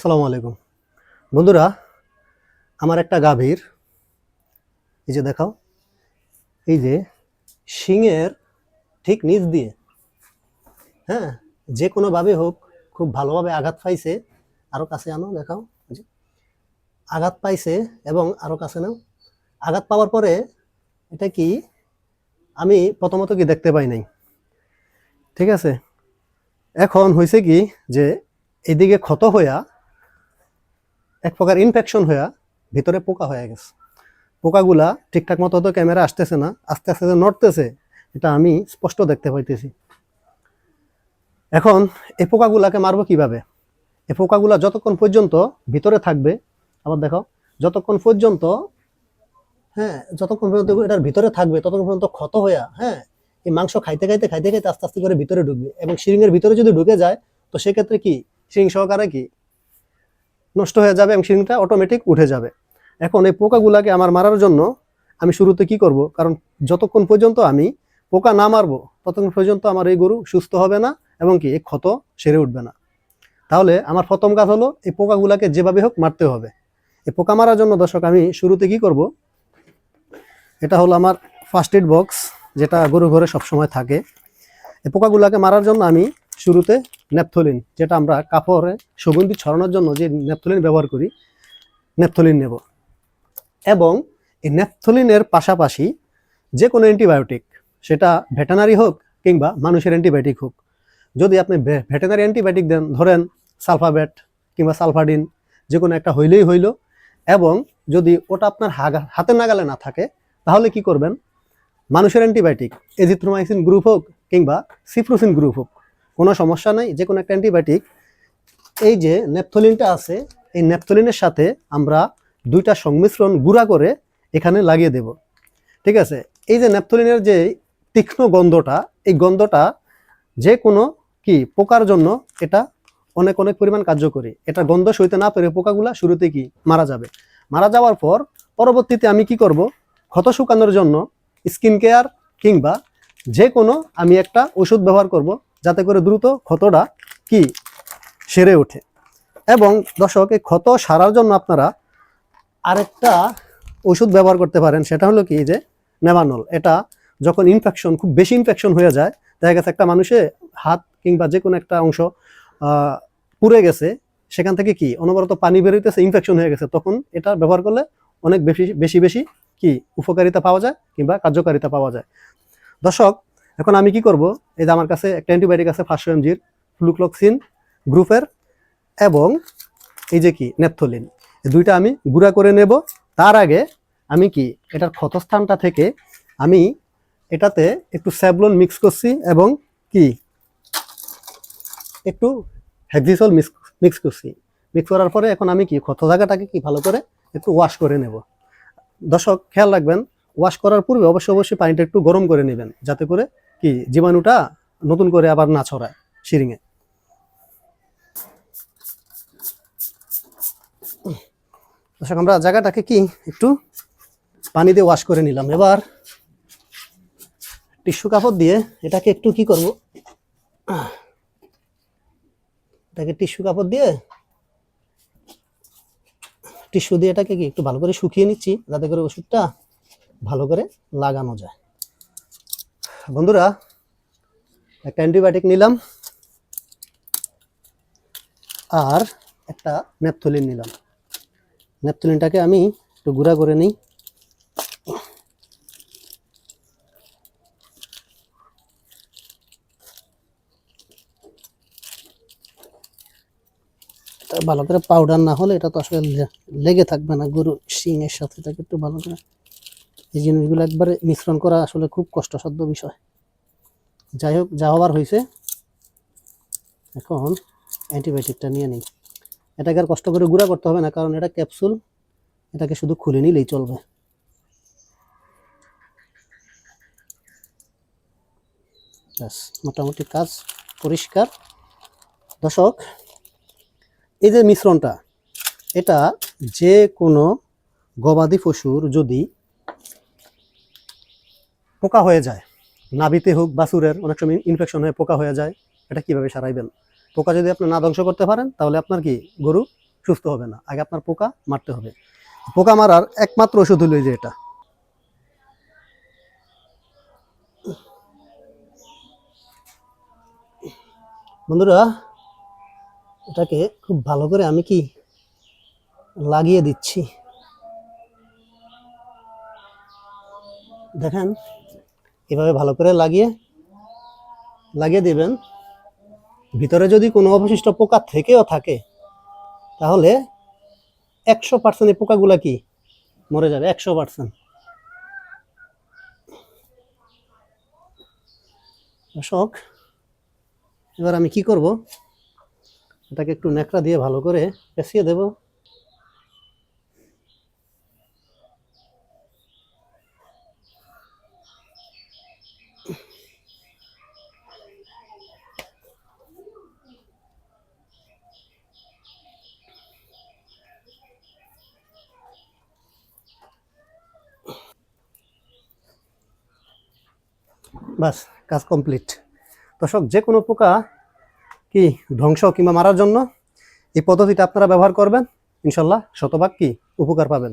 আসসালামু আলাইকুম। বন্ধুরা, আমার একটা গাভীর, এই যে দেখাও, এই যে শিঙের ঠিক নিচ দিয়ে হ্যাঁ যে কোনোভাবে হোক, খুব ভালোভাবে আঘাত পাইছে আরও কাছে আনো, দেখাও আঘাত পাইছে এবং আরও কাছে নাও। আঘাত পাওয়ার পরে এটা কি, আমি প্রথমত কি দেখতে পাই নাই, ঠিক আছে? এখন হয়েছে কি যে এদিকে ক্ষত হইয়া এক প্রকার ইনফেকশন হইয়া ভিতরে পোকা হয়ে গেছে। পোকাগুলা ঠিকঠাক মতো তো ক্যামেরা আসতেছে না, আস্তে আস্তে নড়তেছে, এটা আমি স্পষ্ট দেখতে পাইতেছি। এখন এই পোকাগুলাকে মারবো কীভাবে? এই পোকাগুলা যতক্ষণ পর্যন্ত ভিতরে থাকবে, আবার দেখো যতক্ষণ পর্যন্ত হ্যাঁ যতক্ষণ পর্যন্ত এটার ভিতরে থাকবে, ততক্ষণ পর্যন্ত ক্ষত হইয়া হ্যাঁ এই মাংস খাইতে খাইতে খাইতে খাইতে আস্তে আস্তে করে ভিতরে ঢুকবে। এবং শিরিংয়ের ভিতরে যদি ঢুকে যায়, তো সেক্ষেত্রে কি? শিরিং সহকারে কি? নষ্ট হয়ে যাবে এবং শিরিংটা অটোমেটিক উঠে যাবে। এখন এই পোকাগুলাকে আমার মারার জন্য আমি শুরুতে কি করব? কারণ যতক্ষণ পর্যন্ত আমি পোকা না মারবো, ততক্ষণ পর্যন্ত আমার এই গরু সুস্থ হবে না এবং কি এই ক্ষত সেরে উঠবে না। তাহলে আমার প্রথম কাজ হলো এই পোকাগুলাকে যেভাবে হোক মারতে হবে। এই পোকা মারার জন্য দর্শক, আমি শুরুতে কি করব? এটা হলো আমার ফার্স্ট এড বক্স যেটা গরু ঘরে সবসময় থাকে। এই পোকাগুলাকে মারার জন্য আমি শুরুতে ন্যাপথলিন যেটা আমরা কাপড়ে সুগন্ধি ছড়ানোর জন্য যে ন্যাপথলিন ব্যবহার করি ন্যাপথলিন নেব। এবং এই ন্যাপথলিনের পাশাপাশি যে কোনো অ্যান্টিবায়োটিক, সেটা ভেটেনারি হোক কিংবা মানুষের অ্যান্টিবায়োটিক হোক, যদি আপনি ভেটেনারি অ্যান্টিবায়োটিক দেন, ধরেন সালফাবেট কিংবা সালফাডিন, যে কোনো একটা হইলেই হইল। এবং যদি ওটা আপনার হাতের নাগালে না থাকে, তাহলে কি করবেন? মানুষের অ্যান্টিবায়োটিক, এজিথ্রোমাইসিন গ্রুপ হোক কিংবা সিপ্রোসিন গ্রুপ হোক কোনো সমস্যা নাই যে কোনো একটা অ্যান্টিবায়োটিক। এই যে ন্যাপথলিনটা আছে, এই ন্যাপথলিনের সাথে আমরা দুইটা সংমিশ্রণ গুঁড়া করে এখানে লাগিয়ে দেব। ঠিক আছে? এই যে ন্যাপথলিনের যে তীক্ষ্ণ গন্ধটা, এই গন্ধটা যে কোনো কি পোকার জন্য এটা অনেক অনেক পরিমাণ কার্যকরী। এটা গন্ধ সইতে না পেরে পোকাগুলা শুরুতে কি মারা যাবে? মারা যাওয়ার পর পরবর্তীতে আমি কি করব? ক্ষত শুকানোর জন্য স্কিন কেয়ার কিংবা যে কোনো আমি একটা ওষুধ ব্যবহার করব। যাতে করে দ্রুত ক্ষতটা কি সেরে ওঠে। এবং দর্শক, এই ক্ষত সারার জন্য আপনারা আরেকটা ওষুধ ব্যবহার করতে পারেন, সেটা হলো কি যে নেভানল এটা যখন ইনফেকশন খুব বেশি ইনফেকশন হয়ে যায়, দেখা গেছে একটা মানুষে হাত কিংবা যে কোনো একটা অংশ পুড়ে গেছে, সেখান থেকে কি অনবরত পানি বেরোইতেছে ইনফেকশন হয়ে গেছে, তখন এটা ব্যবহার করলে অনেক বেশি বেশি বেশি কি উপকারিতা পাওয়া যায় কিংবা কার্যকারিতা পাওয়া যায়। দর্শক এখন আমি কি করব? এই যে আমার কাছে একটা অ্যান্টিবায়োটিক আছে পাঁচশো এমজির ফ্লুক্লক্সিন গ্রুপের এবং এই যে কি, নেপথলিন। এই দুইটা আমি গুঁড়া করে নেব। তার আগে আমি কি, এটার ক্ষতস্থানটা থেকে আমি এটাতে একটু স্যাবলন মিক্স করছি এবং কি, একটু হেক্সিসল মিক্স মিক্স করছি। মিক্স করার পরে এখন আমি কি, ক্ষত জায়গাটাকে কি ভালো করে একটু ওয়াশ করে নেব। দর্শক, খেয়াল রাখবেন ওয়াশ করার পূর্বে অবশ্যই অবশ্যই পানিটা একটু গরম করে নেবেন, যাতে করে কি জীবাণুটা নতুন করে আবার না ছড়ায় শিরিঙে। দর্শক, আমরা জায়গাটাকে কি একটু পানি দিয়ে ওয়াশ করে নিলাম। এবার টিস্যু কাপড় দিয়ে এটাকে একটু কি করব? এটাকে টিস্যু কাপড় দিয়ে টিস্যু দিয়ে এটাকে কি একটু ভালো করে শুকিয়ে নিচ্ছি, যাতে করে ওষুধটা ভালো করে লাগানো যায়। বন্ধুরা, একটা অ্যান্টিবায়োটিক নিলাম আর একটা ন্যাপথলিন নিলাম। ন্যাপথলিনটাকে আমি একটু গুঁড়া করে নিই। ভালো করে পাউডার না হলে এটা তো আসলে লেগে থাকবে না। গরু শিংয়ের সাথে তাকে একটু ভালো করে এই জিনিসগুলো একবারে মিশ্রণ করা আসলে খুব কষ্টসাধ্য বিষয়। যাই হোক, যা হবার হয়েছে এখন অ্যান্টিবায়োটিকটা নিয়ে নিই। এটাকে আর কষ্ট করে গুঁড়া করতে হবে না, কারণ এটা ক্যাপসুল, এটাকে শুধু খুলে নিলেই চলবে। ব্যাস, মোটামুটি কাজ পরিষ্কার। দর্শক, এই যে মিশ্রণটা, এটা যে কোনো গবাদি পশুর যদি পোকা হয়ে যায়। নাভিতে হোক বাছুরের অনেক সময় ইনফেকশন হয়ে পোকা হয়ে যায়। এটা কীভাবে সারাইবেন? পোকা যদি আপনি না ধ্বংস করতে পারেন, তাহলে আপনার কি? গরু সুস্থ হবে না। আগে আপনার পোকা মারতে হবে। পোকা মারার একমাত্র ওষুধ হলো যে এটা। বন্ধুরা, এটাকে খুব ভালো করে আমি কি লাগিয়ে দিচ্ছি। দেখেন এভাবে ভালো করে লাগিয়ে লাগিয়ে দিবেন। ভিতরে যদি কোনো অবশিষ্ট পোকা থেকেও থাকে, তাহলে একশো পার্সেন্ট এই পোকাগুলা কি? মরে যাবে, একশো পার্সেন্ট দর্শক, এবার আমি কি করব? এটাকে একটু ন্যাকড়া দিয়ে ভালো করে পেঁচিয়ে দেব। বাস, কাজ কমপ্লিট দর্শক, যে কোনো পোকা কি ধ্বংস কিংবা মারার জন্য এই পদ্ধতিটা আপনারা ব্যবহার করবেন, ইনশাল্লাহ শতভাগ কি উপকার পাবেন।